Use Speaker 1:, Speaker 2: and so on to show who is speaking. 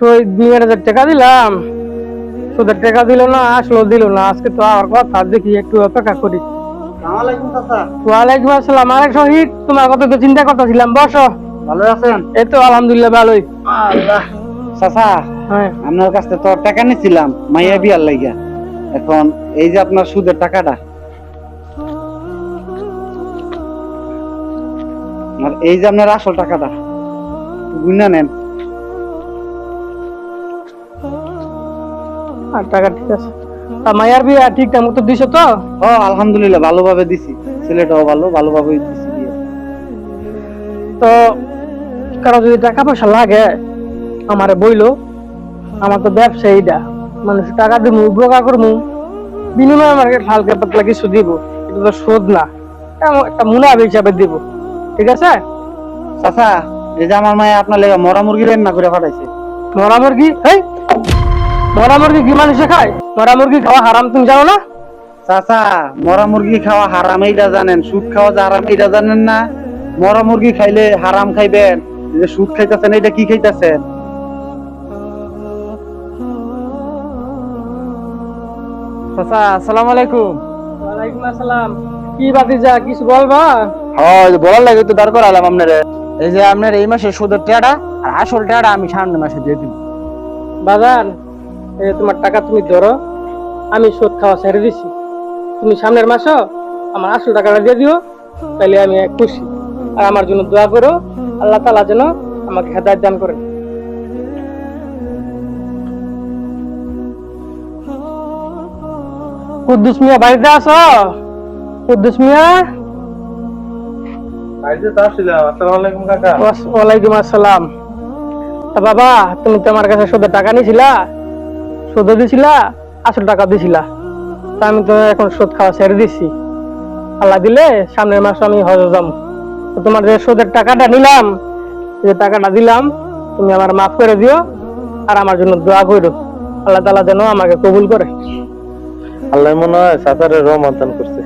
Speaker 1: শহীদ মিয়ার হাজার টাকা দিলাম। সুদের টাকা দিল না আসলো দিল না। আজকে তো আর কথা দেখি একটু অপেক্ষা করি। ওয়ালাইকুম আসসালাম। আরেক শহীদ তোমার কথা তো চিন্তা করতেছিলাম বসো।
Speaker 2: ভালো আছেন?
Speaker 1: এই তো আলহামদুলিল্লাহ ভালোই।
Speaker 2: আল্লাহ। চাচা
Speaker 1: হ্যাঁ।
Speaker 2: আপনার কাছ তো টাকা নিছিলাম মাইয়া বিয়ার লাগিয়া এখন এই যে আপনার সুদের টাকাটা আর এই যে আপনার আসল টাকাটা গুনা নেন।
Speaker 1: আর টাকা ঠিক আছে। তা মায়ার বিয়া ঠিকঠাক মতো দিছো তো?
Speaker 2: ও আলহামদুলিল্লাহ ভালোভাবে দিছি। ছেলেটাও ভালো ভালোভাবে দিছি
Speaker 1: তো কারও যদি টাকা পয়সা লাগে আমারে বইলো আমার তো ব্যবসা এইটা মানুষ টাকা দিব উপকার করব বিনিময়ে আমাকে হালকা পাতলা কিছু দিব। এটা তো শোধ না। একটা মুনাফা হিসাবে দিব। ঠিক আছে?
Speaker 2: চাচা এই যে আমার মায়ে আপনার লেগে মরা মুরগি রান্না করে পাঠাইছে।
Speaker 1: মরা মুরগি? এই মরা মুরগি কি মানুষে খায়? মরা মুরগি খাওয়া হারাম তুমি জানো না?
Speaker 2: চাচা মরা মুরগি খাওয়া হারাম এইটা জানেন সুদ খাওয়া যে হারাম এইটা জানেন না? মরা মুরগি খাইলে হারাম খাইবেন যে সুদ খাইতেছেন এইটা কি খাইতেছেন? চাচা আসসালামু আলাইকুম।
Speaker 1: ওয়ালাইকুম আসসালাম। কি বাতি যা কিছু বলবা?
Speaker 2: হ্যাঁ বলার লাগে তো দাঁড় করালাম আপনারে। এই যে আপনার এই মাসে সুদের টাকাটা আর আসল টাকাটা আমি সামনে মাসে দিয়ে দিব।
Speaker 1: যে তোমার টাকা তুমি ধরো আমি সুদ খাওয়া ছেড়ে দিছি। তুমি সামনের মাসও আমার আসল টাকাটা দিয়ে দিও তাহলে আমি খুশি। আর আমার জন্য দোয়া করো আল্লাহ তালা যেন আমাকে হেদায়ত দান করেন। কুদ্দুস মিয়া বাড়িতে আছো? কুদ্দুস মিয়া? ওয়ালাইকুম আসসালাম। তা বাবা তুমি তো আমার কাছে সুদের টাকা নিছিলা? সুদও দিছিলা? আসল টাকা দিছিলা। তা আমি তো এখন সুদ খাওয়া ছেড়ে দিছি। আল্লাহ দিলে সামনের মাসে আমি হজ যাম তোমার যে সুদের টাকাটা নিলাম, যে টাকাটা দিলাম, তুমি আমার মাফ করে দিও আর আমার জন্য দোয়া করো। আল্লাহ তালা যেন আমাকে কবুল করে।
Speaker 3: আল্লাহ মনে হয় সাঁতারের রহমান করছে।